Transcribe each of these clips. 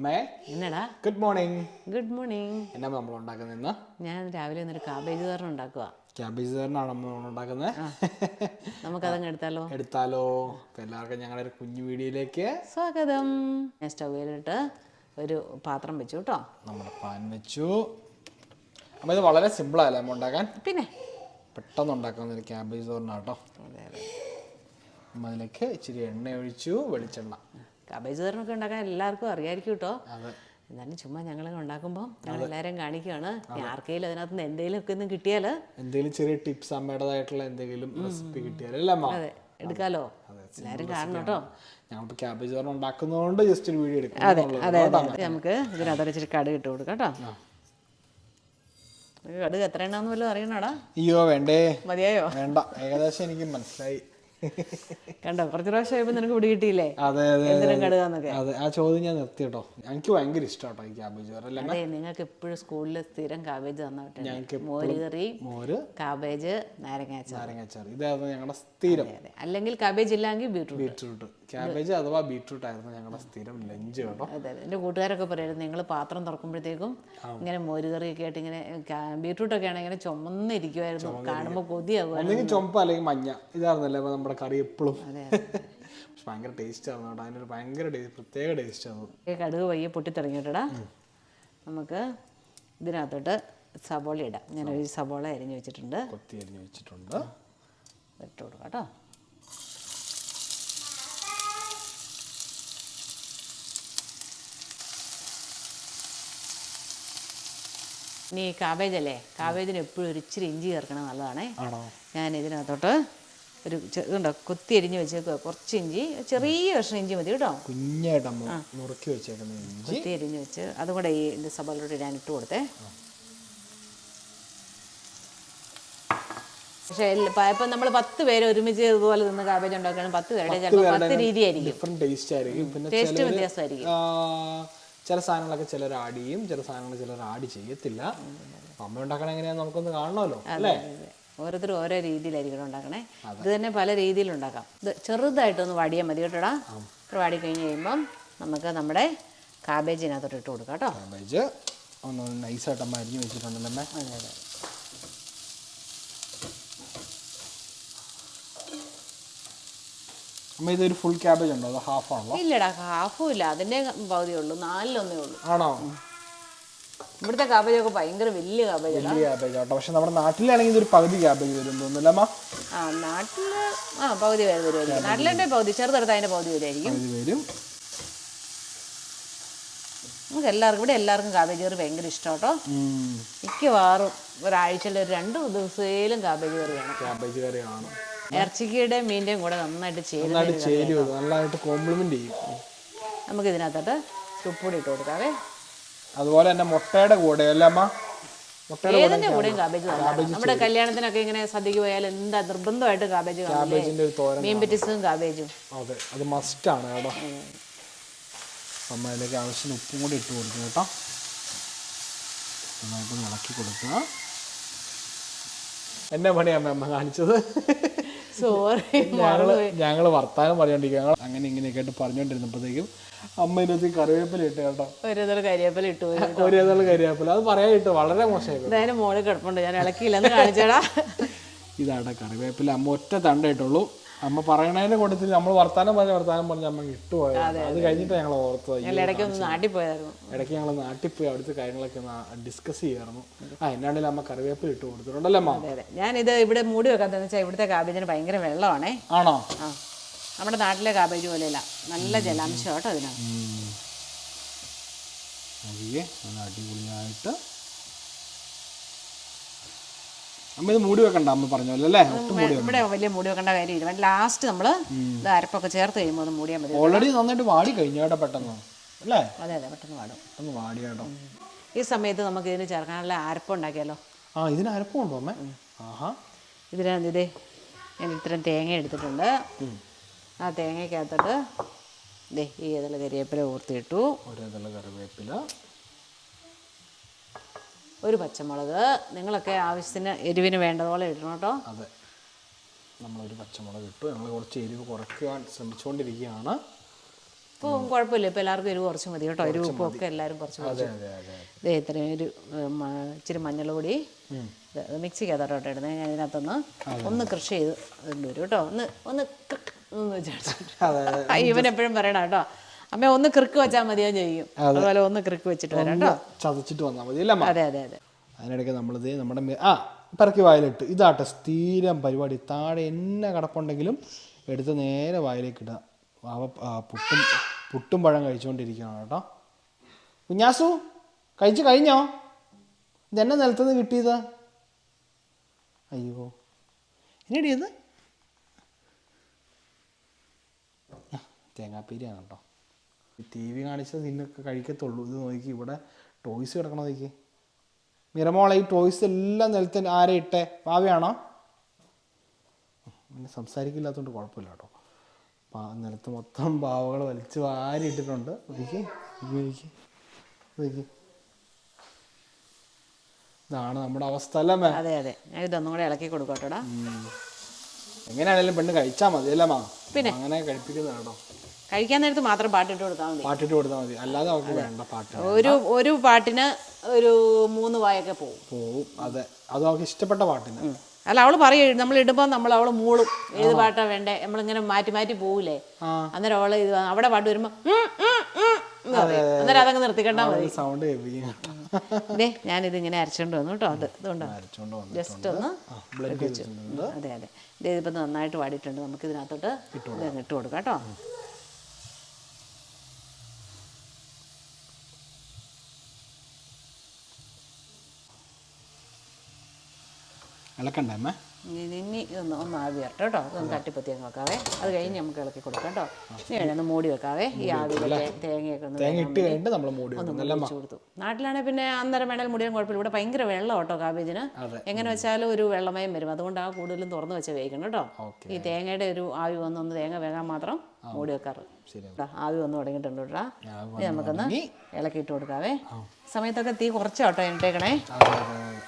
അമ്മേ എന്നടാ? Good morning good morning എന്നാ നമ്മൾ ഉണ്ടാക്കുന്നത് ഇന്ന്? ഞാൻ രാവിലെ ഒന്നൊരു കാബേജ് തോരൻ ഉണ്ടാക്കുക ക്യാബേജ് തോരനാണ് നമ്മൾ ഉണ്ടാക്കുന്നത്? നമുക്കതങ്ങ് എടുത്താലോ? എടുത്താലോ. അപ്പം എല്ലാവർക്കും ഞങ്ങളുടെ ഒരു കുഞ്ഞു വീഡിയോയിലേക്ക് സ്വാഗതം. ഞാൻ സ്റ്റൗവിലിട്ട് ഒരു പാത്രം വെച്ചു കേട്ടോ. നമ്മുടെ പാൻ വെച്ചു. അപ്പം ഇത് വളരെ സിമ്പിളല്ലേ നമ്മൾ ഉണ്ടാക്കാൻ? പിന്നെ? പെട്ടെന്ന് ഉണ്ടാക്കുന്ന ഒരു ക്യാബേജ് തോരനാട്ടോ അതെ അതെ. അതിലേക്ക് ഇച്ചിരി എണ്ണ ഒഴിച്ചു വെളിച്ചെണ്ണ. കാബേജ് തോരനൊക്കെ ഉണ്ടാക്കാൻ എല്ലാവർക്കും അറിയാമായിരിക്കും കേട്ടോ. എന്നാലും ചുമ്മാ ഞങ്ങൾ ഉണ്ടാക്കുമ്പോൾ ഞങ്ങൾ എല്ലാവരും കാണിക്കുകയാണ്. ആർക്കെങ്കിലും അതിനകത്ത് നിന്ന് എന്തെങ്കിലും ഒക്കെ ഒന്ന് കിട്ടിയാൽ എന്തെങ്കിലും ചെറിയ ടിപ്സ് അമ്മയുടേതായിട്ടുള്ള എന്തെങ്കിലും റെസിപ്പി അമ്മ? അതെ. എടുക്കാലോ? എല്ലാവരും കാണണം കേട്ടോ. ഞങ്ങളിപ്പോൾ ക്യാബേജ് തോരൻ ഉണ്ടാക്കുന്നതുകൊണ്ട് ജസ്റ്റ് ഒരു വീഡിയോ എടുക്കും അതെ. അതെ നമുക്ക് ഇതിനകത്തോടെ ഇച്ചിരി കടുക് ഇട്ട് കൊടുക്കാം കേട്ടോ. കടുക് എത്ര എണ്ണാന്ന് വല്ലതും അറിയണോടാ? അയ്യോ വേണ്ടേ. മതിയായോ? വേണ്ട. ഏകദേശം എനിക്ക് മനസ്സിലായി. കണ്ടോ കുറച്ച് പ്രാവശ്യം നിനക്ക് പിടി കിട്ടിയില്ലേ? അതെ അതെ അതെ ആ ചോദ്യം ഞാൻ നിർത്തി കേട്ടോ. എനിക്ക് ഭയങ്കര ഇഷ്ടമാട്ടോ ഈ അല്ലേ അതെ നിങ്ങൾക്ക് എപ്പോഴും സ്കൂളിൽ സ്ഥിരം കാബേജ് തന്നിട്ടുണ്ട് മോര് കറി മോര് കാബേജ് നാരങ്ങാച്ചാർ നാരങ്ങാച്ചാർ ഇതായിരുന്നു ഞങ്ങളുടെ സ്ഥിരം. അല്ലെങ്കിൽ കാബേജ് ഇല്ലെങ്കിൽ ബീട്രൂട്ട് ബീട്രൂട്ട് ക്യാബേജ് അഥവാ ബീട്രൂട്ട് ആയിരുന്നു ഞങ്ങളുടെ സ്ഥിരം ലഞ്ച് കേട്ടോ. അതെ എന്റെ കൂട്ടുകാരൊക്കെ പറയുന്നത് നിങ്ങൾ പാത്രം തുറക്കുമ്പോഴത്തേക്കും ഇങ്ങനെ മോരുകറി ഒക്കെ ആയിട്ട് ഇങ്ങനെ ബീട്രൂട്ടൊക്കെ ആണെങ്കിൽ ഇങ്ങനെ ചുമന്നിരിക്കുമായിരുന്നു കാണുമ്പോൾ കൊതിയാകും. അല്ലെങ്കിൽ ചുമപ്പ് അല്ലെങ്കിൽ മഞ്ഞ. ഇതായിരുന്നല്ലേ നമ്മുടെ കറി എപ്പോഴും അതെ പക്ഷെ ഭയങ്കര ടേസ്റ്റ് ആയിരുന്നു കേട്ടോ. അതിനൊരു ഭയങ്കര പ്രത്യേക ടേസ്റ്റ് ആയിരുന്നു. ഈ കടുക് പയ്യെ പൊട്ടി തുടങ്ങിയിട്ടടാ നമുക്ക് ഇതിനകത്തോട്ട് സബോള ഇടാം. ഞാനൊരു സബോള അരിഞ്ഞ് വെച്ചിട്ടുണ്ട്. കൊത്തി അരിഞ്ഞു വെച്ചിട്ടുണ്ട്. ഇട്ട് കൊടുക്കാം കേട്ടോ. ഇനി കാബേജ് അല്ലേ കാബേജിന് എപ്പോഴും ഒരു ഇച്ചിരി ഇഞ്ചി ചേർക്കണം നല്ലതാണേ. ഞാൻ ഇതിനകത്തോട്ട് ഒരു ഇതുണ്ടോ? കൊത്തി അരിഞ്ഞ് വെച്ചേക്കുക കുറച്ച് ഇഞ്ചി ചെറിയ കഷ്ണം ഇഞ്ചി മതി കേട്ടോ. കുഞ്ഞായിട്ട് വെച്ചേക്കുന്ന കൊത്തി അരിഞ്ഞ് വെച്ച് അതും കൂടെ ഈ എന്റെ സബലോട്ട് ഞാൻ ഇട്ട് കൊടുത്തേ. പക്ഷേ ഇപ്പം നമ്മൾ പത്ത് പേര് ഒരുമിച്ച് ഇതുപോലെ നിന്ന് കാബേജ് ഉണ്ടാക്കുകയാണെങ്കിൽ പത്ത് പേരുടെ ചിലപ്പോൾ പത്ത് രീതിയായിരിക്കും. ടേസ്റ്റ് വ്യത്യാസമായിരിക്കും. ചില സാധനങ്ങളൊക്കെ ചിലർ ആഡ് ചെയ്യും ചില സാധനങ്ങൾ ചിലർ ആഡ് ചെയ്യത്തില്ല. അമ്മ ഉണ്ടാക്കണ എങ്ങനെയാന്ന് നമുക്കൊന്ന് കാണണമല്ലോ അല്ലേ. ഓരോരുത്തരും ഓരോ രീതിയിലായിരിക്കും ഉണ്ടാക്കണേ. ഇത് തന്നെ പല രീതിയിൽ ഉണ്ടാക്കാം. ഇത് ചെറുതായിട്ടൊന്ന് വാടിയാൽ മതി കേട്ടോടാ വാടി കഴിഞ്ഞ് കഴിയുമ്പം നമുക്ക് നമ്മുടെ കാബേജിനകത്തോട്ട് ഇട്ട് കൊടുക്കാം കേട്ടോ. കാബേജ് ഒന്ന് നൈസായിട്ട് അമ്മ അരിഞ്ഞ് വെച്ചിട്ടുണ്ടല്ലോ അതെ അതെ. അമ്മ ഇതൊരു ഫുൾ ക്യാബേജ് ഉണ്ടോ? അത് ഹാഫ് ആണോ? ഇല്ലടാ ഹാഫും ഇല്ല. അതിന്റെ പകുതി ഉള്ളൂ. നാലിലൊന്നേ ഉള്ളൂ. ആണോ? ഇവിടുത്തെ കാബേജൊക്കെ ഭയങ്കര വലിയ കാബേജാണ് വലിയ ക്യാബേജ് ആട്ടോ. പക്ഷെ നമ്മുടെ നാട്ടിലാണെങ്കിൽ ഇതൊരു പകുതി ക്യാബേജ് വരും തോന്നുന്നില്ല അമ്മ? ആ നാട്ടിൽ ആ പകുതി വരെ വരുമായിരിക്കും നാട്ടിലെ പകുതി ചെറുതെടുത്ത് അതിന്റെ പകുതി വരുമായിരിക്കും പകുതി വരും. നമുക്ക് എല്ലാവർക്കും ഇവിടെ എല്ലാവർക്കും കാബേജ് കറി ഭയങ്കര ഇഷ്ടം കേട്ടോ. മിക്കവാറും ഒരാഴ്ചയിൽ ഒരു രണ്ട് കാബേജ് കറി വേണം. ക്യാബേജ് കറിയാണ് ഇറച്ചിക്കയുടെയും മീന്റെയും കൂടെ നന്നായിട്ട് ചേരും നന്നായിട്ട് ചേരും കോംപ്ലിമെന്റ് ചെയ്യും. നമുക്ക് ഇതിനകത്തോട്ട് ഉപ്പുപൊടി ഇട്ട് കൊടുക്കാവേ. അതുപോലെ തന്നെ മുട്ടയുടെ കൂടെ അല്ലേ അമ്മ? കൂടെയും കാബേജ് നമ്മുടെ കല്യാണത്തിനൊക്കെ ഇങ്ങനെ സദ്യക്ക് പോയാൽ എന്താ നിർബന്ധമായിട്ട് കാബേജ് മീൻ പറ്റിസും കാബേജും അതെ അത് മസ്റ്റാണ് കേട്ടോ. അമ്മ അതിലേക്ക് ആവശ്യത്തിന് ഉപ്പും കൂടി ഇട്ട് കൊടുക്കും കേട്ടോ. നന്നായിട്ട് ഇളക്കി കൊടുക്കുക. എന്നെ പണിയാണ് അമ്മ കാണിച്ചത്. സോറി ഞങ്ങൾ ഞങ്ങൾ വർത്താനം പറഞ്ഞോണ്ടിരിക്കുക ഞങ്ങൾ അങ്ങനെ ഇങ്ങനെയൊക്കെ ആയിട്ട് പറഞ്ഞോണ്ടിരുന്നപ്പോഴത്തേക്കും അമ്മ ഇതിനകത്ത് കറിവേപ്പില ഇട്ട് കേട്ടോ. ഒരു കരിവേപ്പില ഇട്ടു പോയി ഒരു ഏതാണ്ട് കറിവേപ്പില അത് പറയാനിട്ട് വളരെ മോശമായി. എന്തായാലും മോളിൽ കിടപ്പുണ്ട്. ഞാൻ ഇളക്കിയില്ലെന്ന് കാണിച്ചേടാ. ഇതാണ് കറിവേപ്പില. അമ്മ ഒറ്റ തണ്ടായിട്ടുള്ളൂ അമ്മ പറയണതിന്റെ കൂട്ടത്തിൽ നമ്മൾ വർത്താനം പറഞ്ഞ വർത്താനം പറഞ്ഞ അമ്മ ഇട്ടുപോയത്. അത് കഴിഞ്ഞിട്ട് ഞങ്ങൾ ഓർത്തത് ഇടയ്ക്ക് ഞങ്ങൾ നാട്ടിൽ പോയി അവിടുത്തെ കാര്യങ്ങളൊക്കെ ഡിസ്കസ് ചെയ്യായിരുന്നു. ആ എന്നാണെങ്കിലും അമ്മ കറിവേപ്പില ഇട്ട് കൊടുത്തിട്ടുണ്ടല്ലോ അമ്മ? ഞാനിത് ഇവിടെ മൂടി വെക്കാത്തതെന്ന് വെച്ചാൽ ഇവിടുത്തെ കാബേജിന് ഭയങ്കര വെള്ളമാണേ. ആണോ? നമ്മുടെ നാട്ടിലെ കാബേജ് പോലെയല്ല. നല്ല ജലാംശം കേട്ടോ അതിനാണ് അടിപൊളിയായിട്ട് അമ്മ ഇത് മൂടി വെക്കണ്ട അമ്മ പറഞ്ഞ പോലെ അല്ലേ? ഒട്ടും മൂടി ഇവിടെ വലിയ മൂടി വെക്കേണ്ട കാര്യമില്ല. ലാസ്റ്റ് നമ്മൾ ഇത് അരപ്പൊക്കെ ചേർത്ത് കഴിയുമ്പോൾ ഒന്ന് മൂടിയാൽ മതി. ഓൾറെഡി നന്നായിട്ട് വാടി കഴിഞ്ഞു കേട്ടോ പെട്ടെന്ന്. അല്ലേ? അതെ അതെ പെട്ടെന്ന് പാടും പെട്ടെന്ന് വാടി കേട്ടോ. ഈ സമയത്ത് നമുക്ക് ഇതിന് ചേർക്കാനുള്ള അരപ്പുണ്ടാക്കിയാലോ ആ ഇതിന് അരപ്പുണ്ടോ അമ്മേ? ആഹാ. ഇതിനകത്ത് ഇതേ ഞാൻ ഇത്രയും തേങ്ങ എടുത്തിട്ടുണ്ട്. ആ തേങ്ങയ്ക്കകത്തോട്ട് ദേ ഈ ഇതിൽ കരിവേപ്പില ഒരു ഒരേതള കറിവേപ്പില. ഒരു പച്ചമുളക്. നിങ്ങളൊക്കെ ആവശ്യത്തിന് എരിവിന് വേണ്ടതുപോലെ ഇടണം കേട്ടോ. അതെ. നമ്മളൊരു പച്ചമുളക് ഇട്ട് നമ്മൾ കുറച്ച് എരിവ് കുറയ്ക്കാൻ ശ്രമിച്ചുകൊണ്ടിരിക്കുകയാണ് ഇപ്പോൾ കുഴപ്പമില്ല. ഇപ്പോൾ എല്ലാവർക്കും എരിവ് കുറച്ച് മതി കേട്ടോ. എരിവ് ഉപ്പൊക്കെ ഒക്കെ എല്ലാവരും കുറച്ച് മതി ദേ ഇത്രയും ഒരു ഇച്ചിരി ആ, ഇച്ചിരി മഞ്ഞൾ പൊടി. മിക്സിക്കകത്തോട്ടോ ഇടുന്നത് ഞാൻ ഇതിനകത്തൊന്ന് ഒന്ന് കൃഷി ചെയ്ത് ഇതുണ്ട് വരും കേട്ടോ. ഒന്ന് ഒന്ന് ഇവനെപ്പോഴും പറയണം കേട്ടോ. അമ്മ ഒന്ന് കൃക്ക് വെച്ചാൽ മതിയോ ചെയ്യും. അതുപോലെ ഒന്ന് കൃക്ക് വെച്ചിട്ട് വരാട്ടോ കേട്ടോ. ചതച്ചിട്ട് വന്നാൽ മതി അല്ലേ അതെ അതെ അതെ. അതിനിടയ്ക്ക് നമ്മളിത് നമ്മുടെ ആ പിറക്കി വായിലിട്ട്. ഇതാട്ടെ സ്ഥിരം പരിപാടി. താഴെ എന്നെ കിടപ്പുണ്ടെങ്കിലും എടുത്ത് നേരെ വായിലേക്ക് ഇടുക അവ പുട്ടും പുട്ടും പഴം കഴിച്ചുകൊണ്ടിരിക്കുകയാണ് കേട്ടോ. കുഞ്ഞാസു കഴിച്ചു കഴിഞ്ഞോ? ഇതെന്നെ നിലത്തുനിന്ന് കിട്ടിയത്? അയ്യോ. എന്നടിയത് തേങ്ങാപ്പീരിയാണ് കേട്ടോ. ടി വി കാണിച്ചാൽ നിന്നൊക്കെ കഴിക്കത്തുള്ളൂ. ഇത് നോക്കി ഇവിടെ ടോയ്സ് കിടക്കണം നോക്കി. നിറമോളെ ഈ ടോയ്സ് എല്ലാം നിലത്ത് ആരെ ഇട്ടേ? ഭാവിയാണോ പിന്നെ സംസാരിക്കില്ലാത്തതുകൊണ്ട് കുഴപ്പമില്ല കേട്ടോ. നിലത്ത് മൊത്തം പാവകൾ വലിച്ച് വാരി ഇട്ടിട്ടുണ്ട്. നോക്കി നോക്കി നോക്കി ഇതാണ് നമ്മുടെ അവസ്ഥ അല്ലേ അതെ അതെ. ഞാൻ ഇതൊന്നും കൂടെ ഇളക്കി കൊടുക്കട്ടോടാ. എങ്ങനെയാണെങ്കിലും പെണ്ണ് കഴിച്ചാൽ മതി അല്ലേ മാ പിന്നെ? അങ്ങനെ കഴിപ്പിക്കുന്നതാണോ കഴിക്കാൻ നേരത്ത് മാത്രം പാട്ടിട്ട് കൊടുത്താൽ മതി. പാട്ടിട്ട് കൊടുത്താൽ മതി. അല്ലാതെ അവർക്ക് വേണ്ട പാട്ട് ഒരു ഒരു പാട്ടിന് ഒരു മൂന്ന് വായൊക്കെ പോകും പോവും. അതെ. അത് അവർക്ക് ഇഷ്ടപ്പെട്ട പാട്ടിന്. അല്ല അവൾ പറയും നമ്മൾ ഇടുമ്പോൾ നമ്മൾ അവൾ മൂളും. ഏത് പാട്ടാ വേണ്ടേ? നമ്മളിങ്ങനെ മാറ്റി മാറ്റി പോവില്ലേ. അന്നേരം അവൾ ഇത് അവിടെ പാട്ട് വരുമ്പോ അന്നേരം അതങ്ങ് നിർത്തിക്കണ്ടാ മതി. സൗണ്ട് ഇതേ ഞാനിത് ഇങ്ങനെ അരച്ചോണ്ട് വന്നു കേട്ടോ. അത് ഇതുകൊണ്ടോ. ജസ്റ്റ് ഒന്ന് അതെ അതെ. ഇതിപ്പോ നന്നായിട്ട് വാടിയിട്ടുണ്ട്. നമുക്ക് ഇതിനകത്തോട്ട് ഇത് ഇട്ട് കൊടുക്കാം കേട്ടോ. ഇളക്കണ്ടേ അമ്മ ഇനി ഒന്ന് ഒന്ന് ആവി വരട്ടെ കേട്ടോ. ഒന്ന് തട്ടിപ്പത്തി അങ്ങ് വെക്കാവേ. അത് കഴിഞ്ഞ് നമുക്ക് ഇളക്കി കൊടുക്കാം കേട്ടോ. ഇനി ഒന്ന് മൂടി വെക്കാവേ. ഈ ആവിയിലെ തേങ്ങയൊക്കെ ഒന്ന് തേങ്ങ ഇട്ട് കഴിഞ്ഞിട്ട് നമ്മൾ മൂടി ഒന്ന്? ഒഴിച്ചു കൊടുത്തു. നാട്ടിലാണെങ്കിൽ പിന്നെ അന്നേരം വേണേൽ മുടിയാൻ കുഴപ്പമില്ല. ഇവിടെ ഭയങ്കര വെള്ളം കേട്ടോ കാബേജിന്. എങ്ങനെ വെച്ചാലും ഒരു വെള്ളമയം വരും. അതുകൊണ്ട് ആ കൂടുതലും തുറന്നു വെച്ച് വേവിക്കണം കേട്ടോ. ഈ തേങ്ങയുടെ ഒരു ആവി വന്ന് ഒന്ന് തേങ്ങ വേകാൻ മാത്രം മൂടി വെക്കാറ്. ആവി വന്ന് തുടങ്ങിയിട്ടുണ്ട് കേട്ടോ. നമുക്കൊന്ന്. ഇളക്കിയിട്ട് കൊടുക്കാവേ. സമയത്തൊക്കെ തീ കുറച്ചോട്ടോ കേട്ടോ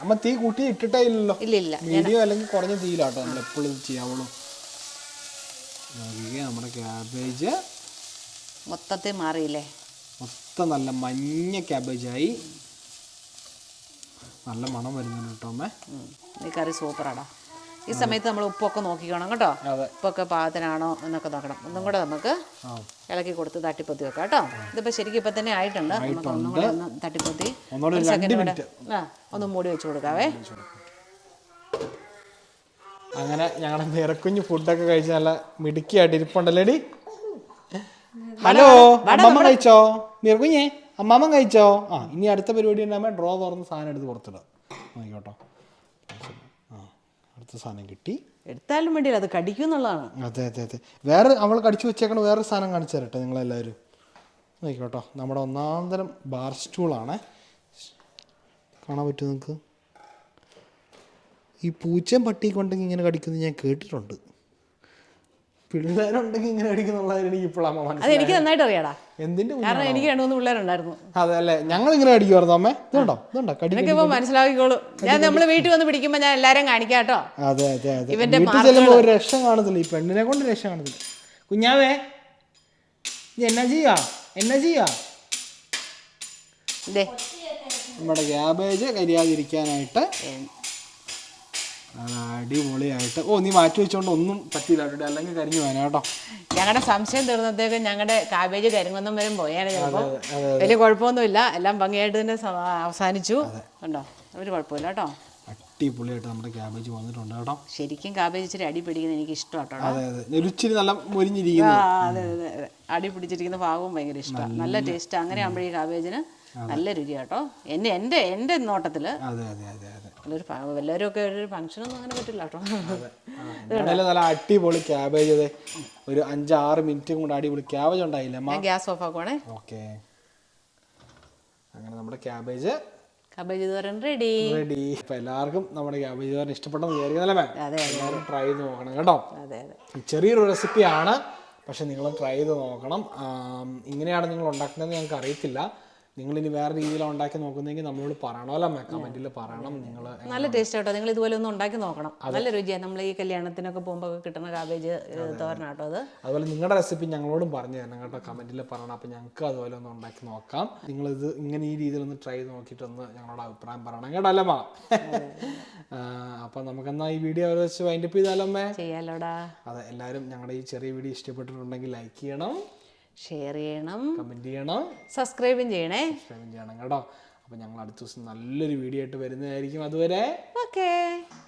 അമ്മ തീ കൂട്ടി ഇട്ടിട്ടേ ഇല്ലല്ലോ ഇല്ല ഇല്ല. മീഡിയം അല്ലെങ്കിൽ കുറഞ്ഞ തീയിലാട്ടോ നമ്മൾ എപ്പോഴും ഇത് ചെയ്യാവുള്ളൂ. നമ്മുടെ ക്യാബേജ് മൊത്തത്തിൽ മാറിയില്ലേ? മൊത്തം നല്ല മഞ്ഞ ക്യാബേജായി നല്ല മണം വരുന്നുണ്ട് കേട്ടോ അമ്മേ. ഈ കറി സൂപ്പറാടാ ഈ സമയത്ത് നമ്മൾ ഉപ്പൊക്കെ നോക്കിക്കണം കേട്ടോ. ഉപ്പൊക്കെ പാകത്തിനാണോ എന്നൊക്കെ നോക്കണം. ഒന്നും കൂടെ നമുക്ക് ഇളക്കി കൊടുത്ത് തട്ടിപ്പൊത്തി വെക്കാം കേട്ടോ. ഇതിപ്പോൾ ശരിക്കും ഇപ്പം തന്നെ ആയിട്ടുണ്ട്. നമുക്ക് ഒന്നും കൂടെ ഒന്ന് തട്ടിപ്പൊത്തി ഒരു സെക്കൻഡ് കൂടെ മിനിറ്റ്. ആ ഒന്ന് മൂടി വെച്ച് കൊടുക്കാവേ. അങ്ങനെ ഞങ്ങളുടെ നിറക്കുഞ്ഞ് ഫുഡൊക്കെ കഴിച്ച് നല്ല മിടുക്കിയായിട്ട് ഇരിപ്പുണ്ടല്ലേടി. ഹലോ അമ്മമ്മ കഴിച്ചോ? നിറക്കുഞ്ഞേ അമ്മാമ്മ കഴിച്ചോ? ആ ഇനി അടുത്ത പരിപാടി ഉണ്ടാകുമ്പോൾ ഡ്രോ തുറന്ന് സാധനം എടുത്ത് പുറത്തിടാം നോക്കിക്കോട്ടോ അടുത്ത സാധനം കിട്ടി. എടുത്താലും വേണ്ടിയില്ല അത് കടിക്കും എന്നുള്ളതാണ്. അതെ അതെ അതെ. വേറെ അവൾ കടിച്ചു വെച്ചേക്കണ വേറെ സാധനം കാണിച്ചു തരട്ടെ നിങ്ങളെല്ലാവരും. നോക്കിക്കോട്ടോ നമ്മുടെ ഒന്നാം തരം ബാർ സ്റ്റൂളാണ് കാണാൻ പറ്റുമോ നിങ്ങൾക്ക് ഈ പൂച്ചയും പട്ടിയും കൊണ്ടെങ്കിൽ ഇങ്ങനെ കടിക്കുന്നത് ഞാൻ കേട്ടിട്ടുണ്ട്. പിള്ളേരുണ്ടെങ്കിൽ ഇങ്ങനെ കടിക്കുന്നുള്ളത് എനിക്ക് ഇപ്പോഴാണ് മനസ്സിലായത്. മനസ്സിലായി എനിക്ക് നന്നായിട്ട് അറിയാടാ. എന്തിന്റെ? കാരണം എനിക്ക് രണ്ടു മൂന്ന് പിള്ളേരുണ്ടായിരുന്നു. അതെ അല്ലേ? ഞങ്ങൾ ഇങ്ങനെ അടിക്കുമായിരുന്നു അമ്മേ. ഇതുണ്ടോ ഇതുണ്ടോ എനിക്ക് ഇപ്പോൾ മനസ്സിലാക്കിക്കോളും. ഞാൻ നമ്മൾ വീട്ടിൽ വന്ന് പിടിക്കുമ്പോൾ ഞാൻ എല്ലാരും കാണിക്കാട്ടോ അതെ അതെ അതെ. ഇവന്റെ വീട്ടിൽ ചെല്ലുമ്പോൾ ഒരു രക്ഷ കാണത്തില്ല. ഈ പെണ്ണിനെ കൊണ്ട് രക്ഷ കാണത്തില്ല. കുഞ്ഞാവേ നീ എന്നാ ചെയ്യാ? എന്നാ ചെയ്യാ? ഇതേ നമ്മുടെ ക്യാബേജ് കരിയാതിരിക്കാനായിട്ട് അടിപൊളിയായിട്ട്. ഓ നീ മാറ്റി വെച്ചോണ്ട് ഒന്നും പറ്റില്ല കേട്ടോ അല്ലെങ്കിൽ കരിഞ്ഞു പോകാൻ കേട്ടോ. ഞങ്ങളുടെ സംശയം തീർന്നത്തേക്ക് ഞങ്ങളുടെ കാബേജ് കരിങ്ങൊന്നും വരും പോയാണ് ചിലപ്പോൾ വലിയ കുഴപ്പമൊന്നുമില്ല. എല്ലാം ഭംഗിയായിട്ട് തന്നെ അവസാനിച്ചു. കണ്ടോ? ഒരു കുഴപ്പമില്ല കേട്ടോ. അടിപൊളിയായിട്ട് നമ്മുടെ ക്യാബേജ് വന്നിട്ടുണ്ട് കേട്ടോ. ശരിക്കും കാബേജ് ഇച്ചിരി അടി പിടിക്കുന്നത് എനിക്ക് ഇഷ്ടം കേട്ടോ. അതെ അതെ. രുചിരി നല്ല മുരിഞ്ഞിരിക്കുന്നു. അതെ അതെ അടി പിടിച്ചിരിക്കുന്ന ഭാഗവും ഭയങ്കര ഇഷ്ടമാണ് നല്ല ടേസ്റ്റ് അങ്ങനെ ആകുമ്പോഴേ കാബേജിന് നല്ല രുചി കേട്ടോ. എന്റെ എന്റെ എന്റെ നോട്ടത്തിൽ അതെ അതെ അതെ. അതെ എല്ലാവരും ഒക്കെ ഒരു ഫംഗ്ഷനൊന്നും അങ്ങനെ പറ്റില്ല കേട്ടോ. അടിപൊളി ക്യാബേജ് അതെ ഒരു അഞ്ചാറ് മിനിറ്റ് കൊണ്ട് അടിപൊളി ക്യാബേജ് ഉണ്ടായില്ല ഞാൻ ഗ്യാസ് ഓഫ് ആക്കുവാണേ. ഓക്കെ അങ്ങനെ നമ്മുടെ cabbage cabbage thoran ready ready ഇപ്പൊ എല്ലാവർക്കും നമ്മുടെ ക്യാബേജ് തോരൻ ഇഷ്ടപ്പെട്ടെന്ന് വിചാരിക്കുന്നല്ലേ എല്ലാവരും ട്രൈ ചെയ്ത് നോക്കണം കേട്ടോ. ചെറിയൊരു റെസിപ്പിയാണ് പക്ഷെ നിങ്ങൾ ട്രൈ ചെയ്ത് നോക്കണം. ഇങ്ങനെയാണ് നിങ്ങൾ ഉണ്ടാക്കുന്നതെന്ന് ഞങ്ങൾക്ക് അറിയത്തില്ല നിങ്ങൾ ഇനി വേറെ രീതിയിൽ ഉണ്ടാക്കി നോക്കുന്നെങ്കിൽ നമ്മളോട് പറയണമല്ലോ കമന്റിൽ പറയണം നിങ്ങൾ നല്ല ടേസ്റ്റ് കേട്ടോ നിങ്ങൾ ഇതുപോലെ ഒന്ന് ഉണ്ടാക്കി നോക്കണം. നല്ല രുചിയാണ് നമ്മൾ ഈ കല്യാണത്തിനൊക്കെ പോകുമ്പോൾ കിട്ടുന്ന കാബേജ് തോരനാട്ടോ അത്. അതുപോലെ നിങ്ങളുടെ റെസിപ്പി ഞങ്ങളോടും പറഞ്ഞു തരണം കേട്ടോ കമന്റിൽ പറയണം. അപ്പോൾ ഞങ്ങൾക്ക് അതുപോലെ ഒന്ന് ഉണ്ടാക്കി നോക്കാം. നിങ്ങൾ ഇത് ഇങ്ങനെ ഈ രീതിയിൽ ഒന്ന് ട്രൈ ചെയ്ത് നോക്കിയിട്ടൊന്ന് ഞങ്ങളോട് അഭിപ്രായം പറയണം കേട്ടോ അല്ലമ്മ? അപ്പം നമുക്കെന്നാ ഈ വീഡിയോ അവിടെ വെച്ച് വൈൻഡപ്പ് ചെയ്താലമ്മേ ചെയ്യാലോടാ. അതെ എല്ലാവരും ഞങ്ങളുടെ ഈ ചെറിയ വീഡിയോ ഇഷ്ടപ്പെട്ടിട്ടുണ്ടെങ്കിൽ ലൈക്ക് ചെയ്യണം. ഷെയർ ചെയ്യണം. കമന്റ് ചെയ്യണം. സബ്സ്ക്രൈബും ചെയ്യണേ. സബ്സ്ക്രൈബും ചെയ്യണം കേട്ടോ. അപ്പോൾ ഞങ്ങൾ അടുത്ത ദിവസം നല്ലൊരു വീഡിയോ ആയിട്ട് വരുന്നതായിരിക്കും അതുവരെ. ഓക്കേ